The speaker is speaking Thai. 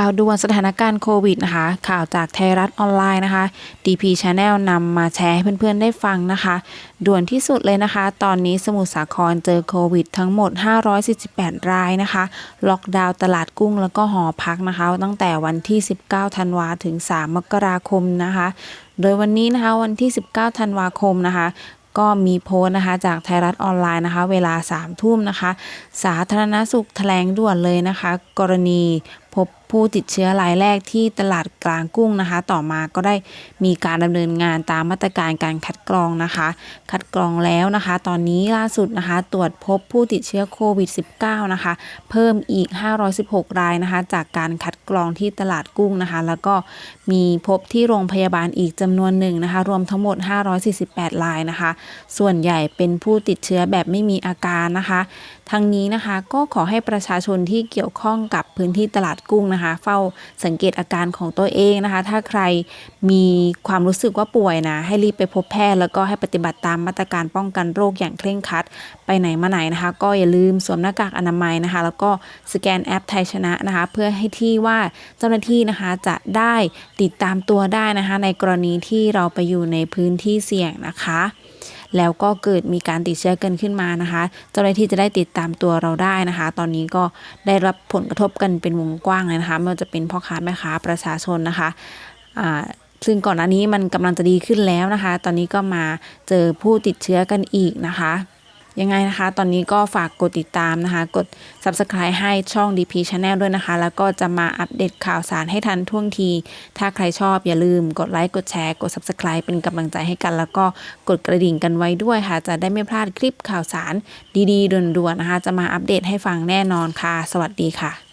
ข่าวด่วนสถานการณ์โควิดนะคะ ข่าวจากไทยรัฐออนไลน์นะคะ DP Channel นำมาแชร์ให้เพื่อนๆได้ฟังนะคะ ด่วนที่สุดเลยนะคะ ตอนนี้สมุทรสาครเจอโควิดทั้งหมด 548 รายนะคะ ล็อกดาวน์ตลาดกุ้งแล้วก็หอพักนะคะ ตั้งแต่วันที่ 19 ธันวาถึง 3 มกราคมนะคะ โดยวันนี้นะคะวันที่ 19 ธันวาคมนะคะก็มีโพสต์นะคะจากไทยรัฐออนไลน์นะคะ เวลา3ทุ่มนะคะ สาธารณสุขแถลงด่วนเลยนะคะ กรณี พบผู้ติดเชื้อรายแรกที่ตลาดกลางกุ้งนะคะ ต่อมาก็ได้มีการดำเนินงานตามมาตรการการคัดกรองนะคะ คัดกรองแล้วนะคะ ตอนนี้ล่าสุดนะคะ ตรวจพบผู้ติดเชื้อโควิด -19 นะคะ เพิ่มอีก 516 รายนะคะ จากการคัดกรองที่ตลาดกุ้งนะคะ แล้วก็มีพบที่โรงพยาบาลอีกจำนวนหนึ่งนะคะ รวมทั้งหมด 548 รายนะคะ ส่วนใหญ่เป็นผู้ติดเชื้อแบบไม่มีอาการนะคะ ทั้งนี้นะคะก็ขอให้ประชาชนที่เกี่ยวข้องกับพื้นที่ตลาดกุ้งนะคะ เฝ้าสังเกตอาการของตัวเองนะคะ ถ้าใครมีความรู้สึกว่าป่วยนะ ให้รีบไปพบแพทย์แล้วก็ให้ปฏิบัติตามมาตรการป้องกันโรคอย่างเคร่งครัด ไปไหนมาไหนนะคะ ก็อย่าลืมสวมหน้ากากอนามัยนะคะ แล้วก็สแกนแอปไทยชนะนะคะ เพื่อให้ที่ว่าเจ้าหน้าที่นะคะจะได้ติดตามตัวได้นะคะ ในกรณีที่เราไปอยู่ในพื้นที่เสี่ยงนะคะแล้วก็เกิดมีการติดเชื้อกันขึ้นมานะคะ เจ้าหน้าที่จะได้ติดตามตัวเราได้นะคะ ตอนนี้ก็ได้รับผลกระทบกันเป็นวงกว้างเลยนะคะไม่ว่าจะเป็นพ่อค้าแม่ค้าประชาชนนะคะอ่าซึ่งก่อนหน้านี้มันกำลังจะดีขึ้นแล้วนะคะ ตอนนี้ก็มาเจอผู้ติดเชื้อกันอีกนะคะ ยังไงนะคะ ตอนนี้ก็ฝากกดติดตามนะคะ กด subscribe ให้ช่อง DP Channel ด้วยนะคะ แล้วก็จะมาอัปเดตข่าวสารให้ทันท่วงที ถ้าใครชอบอย่าลืมกดไลค์ กดแชร์ กด subscribe เป็นกำลังใจให้กัน แล้วก็กดกระดิ่งกันไว้ด้วยค่ะ จะได้ไม่พลาดคลิปข่าวสารดีๆด่วนๆนะคะ จะมาอัปเดตให้ฟังแน่นอนค่ะ สวัสดีค่ะ